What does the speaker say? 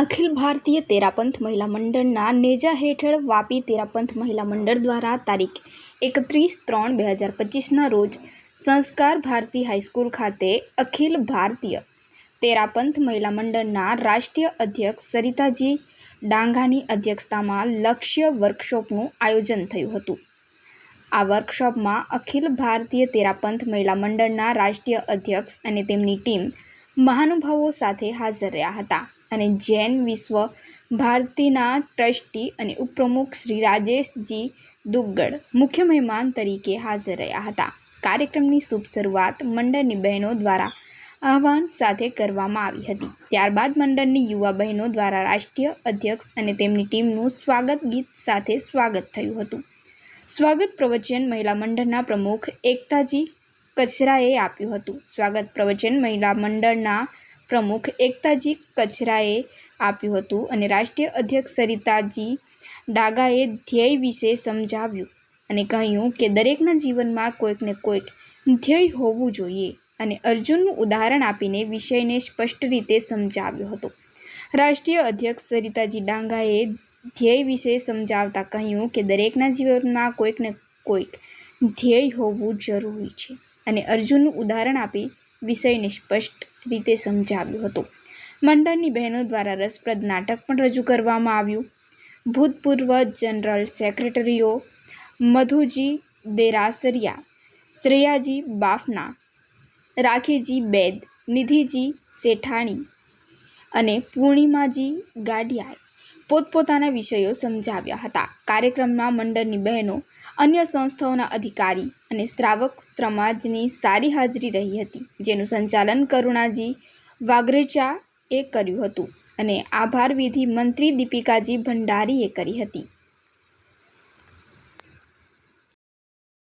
અખિલ ભારતીય તેરાપંથ મહિલા મંડળના નેજા હેઠળ વાપી તેરાપંથ મહિલા મંડળ દ્વારા તારીખ એકત્રીસ ત્રણ બે હજાર પચીસના રોજ સંસ્કાર ભારતી હાઈસ્કૂલ ખાતે અખિલ ભારતીય તેરાપંથ મહિલા મંડળના રાષ્ટ્રીય અધ્યક્ષ સરિતાજી ડાંગાની અધ્યક્ષતામાં લક્ષ્ય વર્કશોપનું આયોજન થયું હતું. આ વર્કશોપમાં અખિલ ભારતીય તેરાપંથ મહિલા મંડળના રાષ્ટ્રીય અધ્યક્ષ અને તેમની ટીમ મહાનુભાવો સાથે હાજર રહ્યા હતા અને જૈન વિશ્વ ભારતીના ટ્રસ્ટી અને ઉપપ્રમુખ શ્રી રાજેશજી દુગ્ગડ મુખ્ય મહેમાન તરીકે હાજર રહ્યા હતા. કાર્યક્રમની શુભ શરૂઆત મંડળની બહેનો દ્વારા આહવાન સાથે કરવામાં આવી હતી. ત્યારબાદ મંડળની યુવા બહેનો દ્વારા રાષ્ટ્રીય અધ્યક્ષ અને તેમની ટીમનું સ્વાગત ગીત સાથે સ્વાગત થયું હતું. સ્વાગત પ્રવચન મહિલા મંડળના પ્રમુખ એકતાજી કચરાએ આપ્યું હતું. સ્વાગત પ્રવચન મહિલા મંડળના પ્રમુખ એકતાજી કચરાએ આપ્યું હતું અને રાષ્ટ્રીય અધ્યક્ષ સરિતાજી ડાગાએ ધ્યેય વિશે સમજાવ્યું અને કહ્યું કે દરેકના જીવનમાં કોઈકને કોઈક ધ્યેય હોવું જોઈએ અને અર્જુનનું ઉદાહરણ આપીને વિષયને સ્પષ્ટ રીતે સમજાવ્યો હતો. રાષ્ટ્રીય અધ્યક્ષ સરિતાજી ડાંગાએ ધ્યેય વિશે સમજાવતા કહ્યું કે દરેકના જીવનમાં કોઈકને કોઈક ધ્યેય હોવું જરૂરી છે. અને અર્જુનનું ઉદાહરણ આપી વિષયને સ્પષ્ટ રીતે સમજાવ્યું હતું. મંડળની બહેનો દ્વારા રસપ્રદ નાટક પણ રજૂ કરવામાં આવ્યું. ભૂતપૂર્વ જનરલ સેક્રેટરીઓ મધુજી દેરાસરિયા, શ્રેયાજી બાફના, રાખીજી બેદ, નિધિજી શેઠાણી અને પૂર્ણિમાજી ગાડિયાએ પોતપોતાના વિષયો સમજાવ્યા હતા. કાર્યક્રમમાં મંડળની બહેનો અન્ય સંસ્થાઓના અધિકારી અને શ્રાવક સમાજની સારી હાજરી રહી હતી, જેનું સંચાલન કરુણાજી વાઘરેચાએ કર્યું હતું અને આભાર વિધિ મંત્રી દીપિકાજી ભંડારીએ કરી હતી.